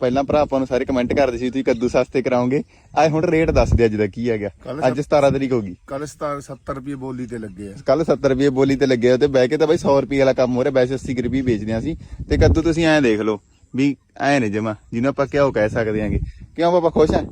ਪਹਿਲਾਂ ਭਰਾ ਆਪਾਂ ਨੂੰ ਸਾਰੇ ਕਮੈਂਟ ਕਰਦੇ ਸੀ ਤੁਸੀਂ ਕੱਦੂ ਸਸਤੇ ਕਰਾਓਗੇ। ਅੱਜ ਹੁਣ ਰੇਟ ਦੱਸ ਦੇ ਅੱਜ ਦਾ ਕੀ ਹੈਗਾ। ਕੱਲ੍ਹ ਅੱਜ 17 ਤਰੀਕ ਹੋ ਗਈ। ਕੱਲ 70 ਰੁਪਏ ਬੋਲੀ ਤੇ ਲੱਗੇ ਆ। ਕੱਲ 70 ਰੁਪਏ ਬੋਲੀ ਤੇ ਲੱਗੇ ਹੋ ਤੇ ਬਹਿ ਕੇ ਤਾਂ ਬਾਈ 100 ਰੁਪਏ ਵਾਲਾ ਕੰਮ ਹੋ ਰਿਹਾ ਵੈਸੇ 80 ਰੁਪਏ ਵੇਚਦੇ ਆ ਸੀ ਤੇ ਕੱਦੂ ਤੁਸੀਂ ਐਂ ਦੇਖ ਲਓ ਵੀ ਐਂ ਨੇ ਜਮਾ ਜਿਹਨੂੰ ਆਪਾਂ ਕਿਉਂ ਕਹਿ ਸਕਦੇ ਆਂਗੇ। ਕਿਉਂ ਬਾਬਾ ਖੁਸ਼ ਆ?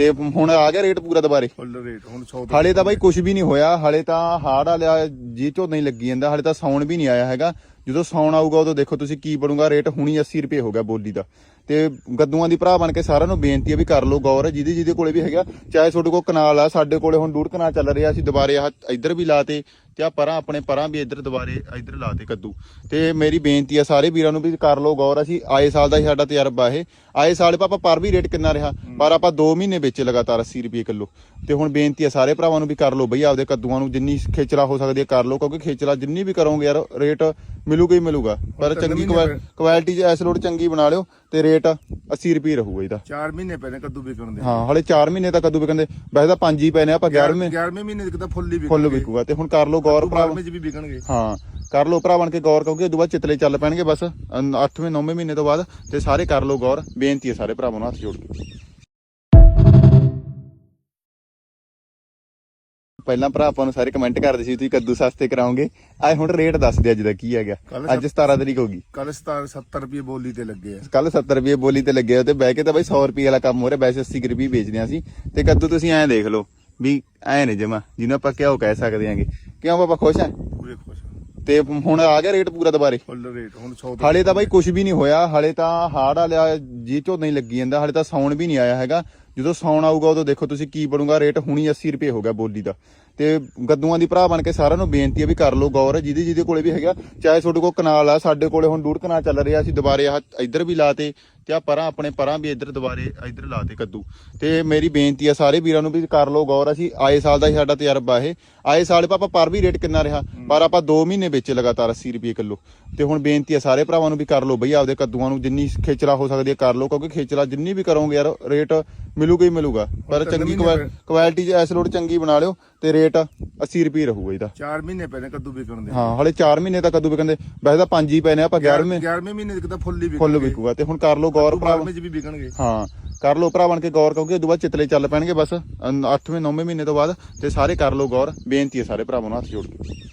ਤੇ ਹੁਣ ਆ ਗਿਆ ਰੇਟ ਪੂਰਾ ਦੁਬਾਰੇ। ਫੁੱਲ ਰੇਟ ਹੁਣ 100 ਹਾਲੇ ਤਾਂ ਬਾਈ ਕੁਝ ਵੀ ਨਹੀਂ ਹੋਇਆ ਹਾਲੇ ਤਾਂ ਹਾੜ ਵਾਲਿਆ ਜੀ ਝੋਨਾ ਹੀ ਲੱਗੀ ਜਾਂਦਾ ਹਾਲੇ ਤਾਂ ਸਾਉਣ ਵੀ ਨਹੀਂ ਆਇਆ ਹੈਗਾ। ਜਦੋਂ ਸਾਉਣ ਆਊਗਾ ਉਦੋਂ ਦੇਖੋ ਤੁਸੀਂ ਕੀ ਬਣੂਗਾ ਰੇਟ ਹੁਣੀ 80 ਰੁਪਏ ਹੋ ਗਿਆ ਬੋਲੀ ਦਾ। ਤੇ ਗੱਦੂਆਂ ਦੀ ਭਰਾ ਬਣ ਕੇ ਸਾਰਿਆਂ ਨੂੰ ਬੇਨਤੀ ਹੈ ਵੀ ਕਰ ਲਓ ਗੌਰ ਜਿਹਦੇ ਜਿਹਦੇ ਕੋਲੇ ਵੀ ਹੈਗਾ ਚਾਹੇ ਤੁਹਾਡੇ ਕੋਲ ਕਨਾਲ ਆ ਸਾਡੇ ਕੋਲੇ ਹੁਣ ਡੂੜ ਕਨਾਲ ਚੱਲ ਰਿਹਾ ਅਸੀਂ ਦੁਬਾਰੇ ਇੱਧਰ ਵੀ ਲਾਤੇ ਤੇ ਆ ਪਰਾਂ ਆਪਣੇ ਪਰਾਂ ਵੀ ਇੱਧਰ ਦੁਬਾਰੇ ਇੱਧਰ ਲਾਤੇ ਕੱਦੂ। ਤੇ ਮੇਰੀ ਬੇਨਤੀ ਆ ਸਾਰੇ ਵੀਰਾਂ ਨੂੰ ਵੀ ਕਰ ਲਓ ਗੌਰ ਅਸੀਂ ਆਏ ਸਾਲ ਦਾ ਹੀ ਸਾਡਾ ਤਜਰਬਾ ਇਹ। ਆਏ ਸਾਲ ਪਾਪਾ ਪਰ ਵੀ ਰੇਟ ਕਿੰਨਾ ਰਿਹਾ? ਪਰ ਆਪਾਂ 2 ਮਹੀਨੇ ਵੇਚੇ ਲਗਾਤਾਰ 80 ਰੁਪਏ ਕਿਲੋ। ਤੇ ਹੁਣ ਬੇਨਤੀ ਆ ਸਾਰੇ ਭਰਾਵਾਂ ਨੂੰ ਵੀ ਕਰ ਲਓ ਬਈ ਆਪਦੇ ਕੱਦੂਆਂ ਨੂੰ ਜਿੰਨੀ ਖੇਚਲਾ ਹੋ ਸਕਦੀ ਹੈ ਕਰ ਲਓ ਕਿਉਂਕਿ ਖੇਚਲਾ ਜਿੰਨੀ ਵੀ ਕਰੋਗੇ ਯਾਰ ਰੇਟ ਮਿਲੂਗਾ ਹੀ ਮਿਲੂਗਾ। ਪਰ ਚੰਗੀ ਕੁਆਲਿਟੀ ਚ ਐਸ ਲੋਡ ਚੰਗੀ ਬਣਾ ਲਿਓ ਤੇ ਰੇਟ 80 ਰੁਪਏ ਰਹੂਗਾ ਇਹਦਾ। 4 ਮਹੀਨੇ ਪਏ ਨੇ ਕੱਦੂ ਵਿਕਣ ਦੇ। ਹਾਂ ਹਲੇ 4 ਮਹੀਨੇ ਤੱਕ ਕੱਦੂ ਵਿਕਣਦੇ ਵੈਸੇ ਤਾਂ 5 ਹੀ ਪਏ ਨੇ ਆਪਾਂ 11ਵੇਂ 11ਵੇਂ ਮਹੀਨੇ ਤੱਕ ਤਾਂ ਫੁੱਲ ਹੀ ਵਿਕਣਗੇ। ਫੁੱਲ ਵਿਕੂਗਾ। ਤੇ ਹੁਣ ਕਰ ਲਓ ਗੌਰ ਭਰਾ 12ਵੇਂ ਚ ਵੀ ਵਿਕਣਗੇ। ਹਾਂ ਕਰ ਲਓ ਭਰਾ ਬਣ ਕੇ ਗੌਰ ਕਿਉਂਕਿ ਉਦੋਂ ਬਾਅਦ ਚਿਤਲੇ ਚੱਲ ਪੈਣਗੇ ਬਸ। 8ਵੇਂ 9ਵੇਂ ਮਹੀਨੇ ਤੋਂ ਬਾਅਦ ਤੇ ਸਾਰੇ ਕਰ ਲਓ ਗੌਰ। ਬੇਨਤੀ ਹੈ ਸਾਰੇ ਭਰਾਵਾਂ ਨੂੰ ਹੱਥ ਜੋੜ ਕੇ। ਪਹਿਲਾਂ ਭਰਾ ਆਪਾਂ ਨੂੰ ਸਾਰੇ ਕਮੈਂਟ ਕਰਦੇ ਸੀ ਤੁਸੀਂ ਕੱਦੂ ਸਸਤੇ ਕਰਾਓਗੇ। ਅੱਜ ਹੁਣ ਰੇਟ ਦੱਸ ਦੇ ਅੱਜ ਦਾ ਕੀ ਹੈਗਾ। ਕੱਲ੍ਹ ਅੱਜ 17 ਤਰੀਕ ਹੋ ਗਈ। ਕੱਲ 70 ਰੁਪਏ ਬੋਲੀ ਤੇ ਲੱਗੇ ਆ। ਕੱਲ 70 ਰੁਪਏ ਬੋਲੀ ਤੇ ਲੱਗੇ ਹੋ ਤੇ ਬਹਿ ਕੇ ਤਾਂ ਬਾਈ 100 ਰੁਪਏ ਵਾਲਾ ਕੰਮ ਹੋ ਰਿਹਾ ਵੈਸੇ 80 ਰੁਪਏ ਵੇਚਦੇ ਆ ਸੀ ਤੇ ਕੱਦੂ ਤੁਸੀਂ ਐਂ ਦੇਖ ਲਓ ਵੀ ਐਂ ਨੇ ਜਮਾ ਜਿਹਨੂੰ ਆਪਾਂ ਕਿਉਂ ਕਹਿ ਸਕਦੇ ਆਂਗੇ। ਕਿਉਂ ਬਾਬਾ ਖੁਸ਼ ਆ? ਪੂਰੇ ਖੁਸ਼ ਤੇ ਹੁਣ ਆ ਗਿਆ ਰੇਟ ਪੂਰਾ ਦੁਬਾਰੇ। ਫੁੱਲ ਰੇਟ ਹੁਣ 100 ਹਾਲੇ ਤਾਂ ਬਾਈ ਕੁਝ ਵੀ ਨਹੀਂ ਹੋਇਆ ਹਾਲੇ ਤਾਂ ਹਾੜ ਵਾਲਿਆ ਜੀ ਝੋਨਾ ਹੀ ਲੱਗੀ ਜਾਂਦਾ ਹਾਲੇ ਤਾਂ ਸਾਉਣ ਵੀ ਨਹੀਂ ਆਇਆ ਹੈਗਾ। ਜਦੋਂ ਸੌਣ ਆਊਗਾ, ਉਦੋਂ ਦੇਖੋ ਤੁਸੀਂ ਕੀ ਬਣੂਗਾ ਰੇਟ ਹੁਣੀ 80 ਰੁਪਏ ਹੋ ਗਿਆ ਬੋਲੀ ਦਾ। ਤੇ ਗੱਦੂਆਂ ਦੀ ਭਰਾ ਬਣ ਕੇ ਸਾਰਿਆਂ ਨੂੰ ਬੇਨਤੀ ਹੈ ਵੀ ਕਰ ਲਓ ਗੌਰ, ਜਿਹਦੇ ਜਿਹਦੇ ਕੋਲੇ ਵੀ ਹੈਗਾ, ਚਾਹੇ ਤੁਹਾਡੇ ਕੋਲ ਕਨਾਲ ਆ, ਸਾਡੇ ਕੋਲੇ ਹੁਣ ਡੂੜ ਕਨਾਲ ਚੱਲ ਰਿਹਾ, ਅਸੀਂ ਦੁਬਾਰੇ ਆਹ ਇੱਧਰ ਵੀ ਲਾਤੇ ਤੇ ਆ ਪਰਾਂ, ਆਪਣੇ ਪਰਾਂ ਵੀ ਇੱਧਰ ਦੁਬਾਰੇ ਇੱਧਰ ਲਾਤੇ ਕੱਦੂ। ਤੇ ਮੇਰੀ ਬੇਨਤੀ ਆ ਸਾਰੇ ਵੀਰਾਂ ਨੂੰ ਵੀ ਕਰ ਲਓ ਗੌਰ, ਅਸੀਂ ਆਏ ਸਾਲ ਦਾ ਹੀ ਸਾਡਾ ਤਜਰਬਾ ਇਹ। ਆਏ ਸਾਲ ਆਪਾਂ ਪਰ ਵੀ ਰੇਟ ਕਿੰਨਾ ਰਿਹਾ, ਪਰ ਆਪਾਂ 2 ਮਹੀਨੇ ਵੇਚੇ ਲਗਾਤਾਰ 80 ਰੁਪਏ ਕਿਲੋ। ਤੇ ਹੁਣ ਬੇਨਤੀ ਆ ਸਾਰੇ ਭਰਾਵਾਂ ਨੂੰ ਵੀ ਕਰ ਲਓ ਬਈ, ਆਪਦੇ ਕੱਦੂਆਂ ਨੂੰ ਜਿੰਨੀ ਖੇਚਲਾ ਹੋ ਸਕਦੀ ਹੈ ਕਰ ਲਓ, ਕਿਉਂਕਿ ਖੇਚਲਾ ਜਿੰਨੀ ਵੀ ਕਰੋਗੇ ਯਾਰ ਰੇਟ ਮਿਲੂਗਾ ਹੀ ਮਿਲੂਗਾ। ਪਰ ਚੰਗੀ ਕੁਆਲਿਟੀ ਚ ਐਸ ਲੋਡ ਚੰਗੀ ਬਣਾ ਲਿਓ ਤੇ ਰੇਟ 80 ਰੁਪਏ ਰਹੂਗਾ ਇਹਦਾ। 4 ਮਹੀਨੇ ਨੇ ਕੱਦੂ ਵਿਕਣ ਦੇ। ਹਾਂ ਹਲੇ 4 ਮਹੀਨੇ ਤੱਕ ਕੱਦੂ ਵਿਕਣਦੇ ਵੈਸੇ ਤਾਂ 5 ਹੀ ਨੇ ਆਪਾਂ 11ਵੇਂ 11ਵੇਂ ਮਹੀਨੇ ਤੱਕ ਤਾਂ ਫੁੱਲ ਹੀ ਫੁੱਲ ਵਿਕੂਗਾ ਤੇ ਹੁਣ ਕਰ ਲਓ ਗੌਰ ਭਰਾ 12ਵੇਂ ਚ ਵੀ ਵਿਕਣਗੇ। ਹਾਂ ਕਰ ਲਓ ਭਰਾ ਬਣ ਕੇ ਗੌਰ ਕਿਉਂਕਿ ਉਦੋਂ ਬਾਅਦ ਚਿਤਲੇ ਚੱਲ ਪੈਣਗੇ ਬਸ। 8ਵੇਂ 9ਵੇਂ ਮਹੀਨੇ ਤੋਂ ਬਾਅਦ ਤੇ ਸਾਰੇ ਕਰ ਲਓ ਗੌਰ। ਬੇਨਤੀ ਹੈ ਸਾਰੇ ਭਰਾਵਾਂ ਨੂੰ ਹੱਥ ਜੋੜ ਕੇ।